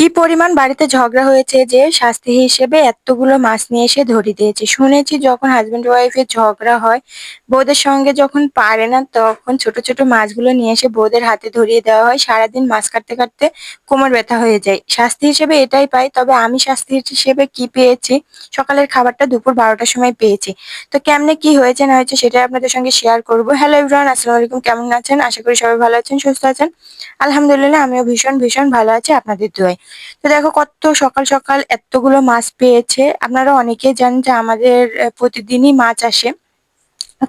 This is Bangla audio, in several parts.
কি পরিমাণ বাড়িতে ঝগড়া হয়েছে যে শাস্তি হিসেবে এতগুলো মাছ নিয়ে এসে ধরিয়ে দিয়েছে? শুনেছি যখন হাজবেন্ড ওয়াইফের ঝগড়া হয়, বউদের সঙ্গে যখন পারে না, তখন ছোট ছোট মাছগুলো নিয়ে এসে বউদের হাতে ধরিয়ে দেওয়া হয়। সারাদিন মাছ কাটতে কাটতে কোমর ব্যথা হয়ে যায়। শাস্তি হিসেবে এটাই পাই, তবে আমি শাস্তি হিসেবে কি পেয়েছি? সকালের খাবারটা দুপুর বারোটার সময় পেয়েছি। তো কেমনে কি হয়েছে, না হয়েছে সেটাই আপনাদের সঙ্গে শেয়ার করব। হ্যালো ইব্রান আসসালামু আলাইকুম, কেমন আছেন? আশা করি সবাই ভালো আছেন, সুস্থ আছেন। আলহামদুলিল্লাহ, আমিও ভীষণ ভীষণ ভালো আছি আপনাদের দোয়ায়। তো দেখো কত সকাল সকাল এতগুলো মাছ পেয়েছে। আপনারা অনেকেই জানেন যে আমাদের প্রতিদিনই মাছ আসে।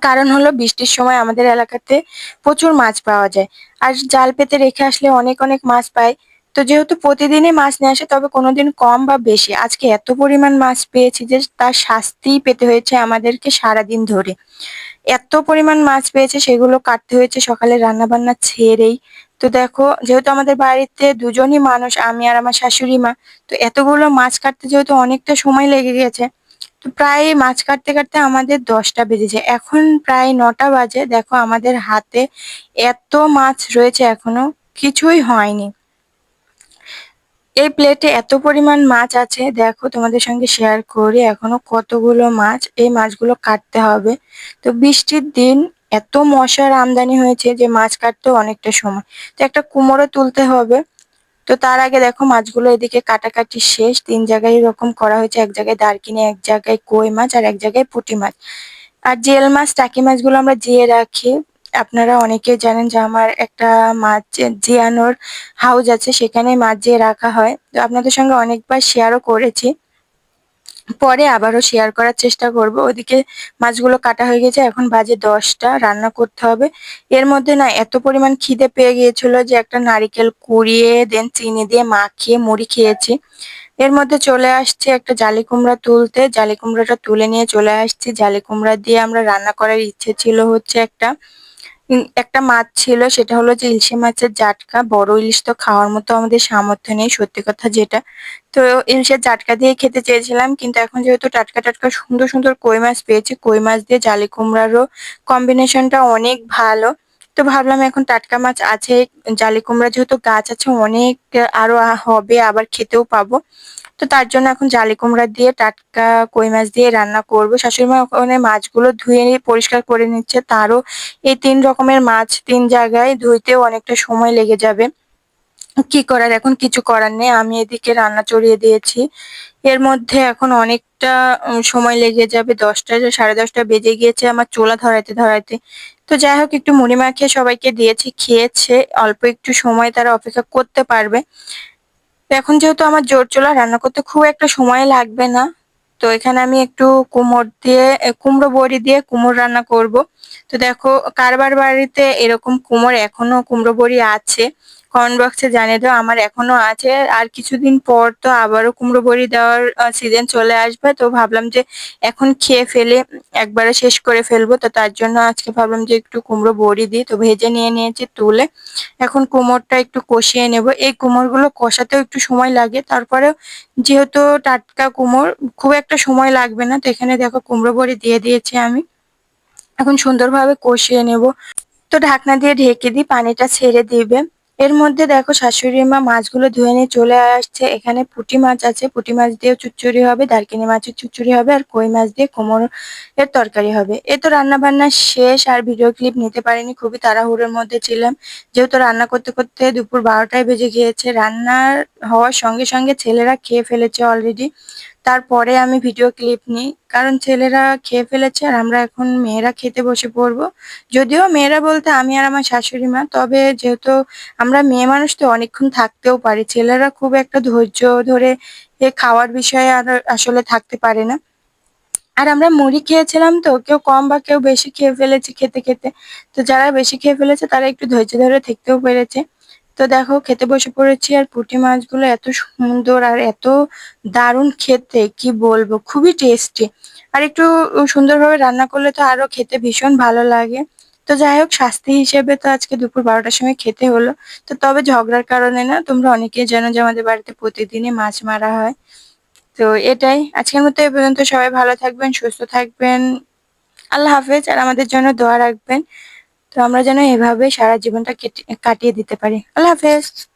কারণ হলো বৃষ্টির সময় আমাদের এলাকাতে প্রচুর মাছ পাওয়া যায়। আর জাল পেতে রেখে আসলে অনেক অনেক মাছ পাই। তো যেহেতু প্রতিদিনই মাছ নিয়ে আসে, তবে কোনোদিন কম বা বেশি। আজকে এত পরিমাণ মাছ পেয়েছি যে তার শাস্তিই পেতে হয়েছে আমাদেরকে সারাদিন ধরে। এত পরিমাণ মাছ পেয়েছে, সেগুলো কাটতে হয়েছে সকালে রান্না বান্না ছেড়েই। তো দেখো, যেহেতু আমাদের বাড়িতে দুজনই মানুষ, আমি আর আমার শাশুড়ি মা, তো এতগুলো মাছ কাটতে যেহেতু অনেকটা সময় লেগে গেছে, তো প্রায় মাছ কাটতে কাটতে আমাদের দশটা বেজেছে এখন প্রায় নটা বাজে, দেখো আমাদের হাতে এত মাছ রয়েছে এখনও, কিছুই হয়নি। এই প্লেটে এত পরিমাণ মাছ আছে, দেখো তোমাদের সঙ্গে শেয়ার করি, এখনও কতগুলো মাছ এই মাছগুলো কাটতে হবে। তো বৃষ্টির দিন এত মশার আমদানি হয়েছে যে মাছ কাটতে অনেকটা সময়। তো একটা কুমড়ো তুলতে হবে। তো তার আগে দেখো মাছগুলো এদিকে কাটাকাটি শেষ। তিন জায়গায় এরকম করা হয়েছে। এক জায়গায় দারকিনে, এক জায়গায় কই মাছ আর এক জায়গায় পুঁটি মাছ। আর জেল মাছ, টাকি মাছগুলো আমরা জিয়ে রাখি। আপনারা অনেকেই জানেন যে আমার একটা মাছ, জিয়ানোর হাউস আছে সেখানে মাছ জিয়ে রাখা হয়। তো আপনাদের সঙ্গে অনেকবার শেয়ারও করেছি। পরে আবারও শেয়ার করার চেষ্টা করব। ওদিকে মাছগুলো কাটা হয়ে গেছে, এখন বাজে দশটা, রান্না করতে হবে। এর মধ্যে না এত পরিমাণ খিদে পেয়ে গিয়েছিল যে একটা নারিকেল কুড়িয়ে দেন চিনি দিয়ে মাখিয়ে, মুড়ি খেয়েছি। এর মধ্যে চলে আসছে একটা জালি কুমড়া তুলতে। জালি কুমড়াটা তুলে নিয়ে চলে আসছি। জালি কুমড়া দিয়ে আমরা রান্না করার ইচ্ছে ছিল হচ্ছে একটা একটা মাছ ছিল, সেটা হলো যে ইলিশ মাছের জাটকা। বড় ইলিশ তো খাওয়ার মতো আমাদের সামর্থ্য নেই, সত্যি কথা যেটা। তো ইলিশের জাটকা দিয়ে খেতে চেয়েছিলাম, কিন্তু এখন যেহেতু টাটকা টাটকা সুন্দর সুন্দর কই মাছ পেয়েছি, কই মাছ দিয়ে জালি কুমড়ারও কম্বিনেশনটা অনেক ভালো। তো ভাবলাম এখন টাটকা মাছ আছে, জালি কুমড়া যেহেতু গাছ আছে, অনেক আরও হবে, আবার খেতেও পাবো। তো তার জন্য এখন জালি কুমড়া দিয়ে, টাটকা কই মাছ দিয়ে রান্না করব। শাশুড়ি মা ওখানে মাছগুলো ধুয়ে নিয়ে পরিষ্কার করে নিচ্ছে। তারও এই তিন রকমের মাছ তিন জায়গায় ধুইতেও অনেকটা সময় লেগে যাবে। কি করার এখন কিছু করার নেই। আমি এদিকে রান্না চড়িয়ে দিয়েছি। এর মধ্যে এখন অনেকটা সময় লেগে যাবে। দশটা, সাড়ে দশটা বেজে গিয়েছে আমার চোলা ধরাইতে ধরাইতে। তো যাই হোক, একটু মুড়ি মাখিয়ে সবাইকে দিয়েছি, খেয়েছে, অল্প একটু সময় তারা অপেক্ষা করতে পারবে। তো এখন যেহেতু আমার জোর চোলা, রান্না করতে খুব একটা সময় লাগবে না। তো এখানে আমি একটু কুমোর দিয়ে কুমড়ো বড়ি দিয়ে কুমোর রান্না করব। তো দেখো, কারবার বাড়িতে এরকম কুমোর এখনও কুমড়ো বড়ি আছে। কমেন্ট বক্সে জানিয়ে দাও, আমার এখনও আছে। আর কিছুদিন পর তো আবারও কুমড়ো বড়ি দেওয়ার সিজন চলে আসবে। তো ভাবলাম যে এখন খেয়ে ফেলে, একবারে শেষ করে ফেলব। তো তার জন্য আজকে ভাবলাম যে একটু কুমড়ো বড়ি দিই। তো ভেজে নিয়ে নিয়েছি, তুলে এখন কুমড়টা একটু কষিয়ে নেব। এই কুমড়গুলো কষাতেও একটু সময় লাগে। তারপরেও যেহেতু টাটকা কুমড় খুব একটা সময় লাগবে না। তো এখানে দেখো কুমড়ো বড়ি দিয়ে দিয়েছি আমি। এখন সুন্দরভাবে কষিয়ে নেব। তো ঢাকনা দিয়ে ঢেকে দিই, পানিটা ছেড়ে দিবে। এর মধ্যে দেখো শাশুড়ি মা মাছগুলো ধুয়ে নিয়ে চলে আসছে। এখানে পুঁটি মাছ আছে, পুঁটি মাছ দিয়েও চুচুড়ি হবে দারকিনি মাছের চুচুড়ি হবে আর কই মাছ দিয়ে কোমর এর তরকারি হবে। এ তো রান্না বান্না শেষ আর ভিডিও ক্লিপ নিতে পারিনি, খুবই তাড়াহুড়োর মধ্যে ছিলাম। যেহেতু রান্না করতে করতে দুপুর বারোটায় বেজে গিয়েছে, রান্নার হওয়ার সঙ্গে সঙ্গে ছেলেরা খেয়ে ফেলেছে অলরেডি তারপরে আমি ভিডিও ক্লিপ নিই। কারণ ছেলেরা খেয়ে ফেলেছে আর আমরা এখন মেয়েরা খেতে বসে পড়ব। যদিও মেয়েরা বলতে আমি আর আমার শাশুড়ি মা, তবে যেহেতু আমরা মেয়ে মানুষ তো অনেকক্ষণ থাকতেও পারি। ছেলেরা খুব একটা ধৈর্য ধরে এ খাওয়ার বিষয়ে আর আসলে থাকতে পারে না। আর আমরা মুড়ি খেয়েছিলাম তো, কেউ কম বা কেউ বেশি খেয়ে ফেলেছে খেতে খেতে। তো যারা বেশি খেয়ে ফেলেছে তারা একটু ধৈর্য ধরে থাকতেও পেরেছে। তো দেখো, খেতে বসে পড়েছি আর পুঁটি মাছগুলো এত সুন্দর আর এত দারুণ খেতে, কি বলব? খুবই টেস্টি আর একটু সুন্দরভাবে রান্না করলে তো আরও খেতে ভীষণ ভালো লাগে। তো যাই হোক, শাস্তি হিসেবে তো আজকে দুপুর বারোটার সময় খেতে হলো। তো তবে ঝগড়ার কারণে না, তোমরা অনেকেই জানো যে আমাদের বাড়িতে প্রতিদিনই মাছ মারা হয়। তো এটাই। আজকের মতো এই পর্যন্ত সবাই ভালো থাকবেন, সুস্থ থাকবেন। আল্লাহ হাফেজ, আর আমাদের জন্য দোয়া রাখবেন। তো আমরা যেন এভাবে সারা জীবনটা কেটে- কাটিয়ে দিতে পারি। আল্লাহ হাফেজ।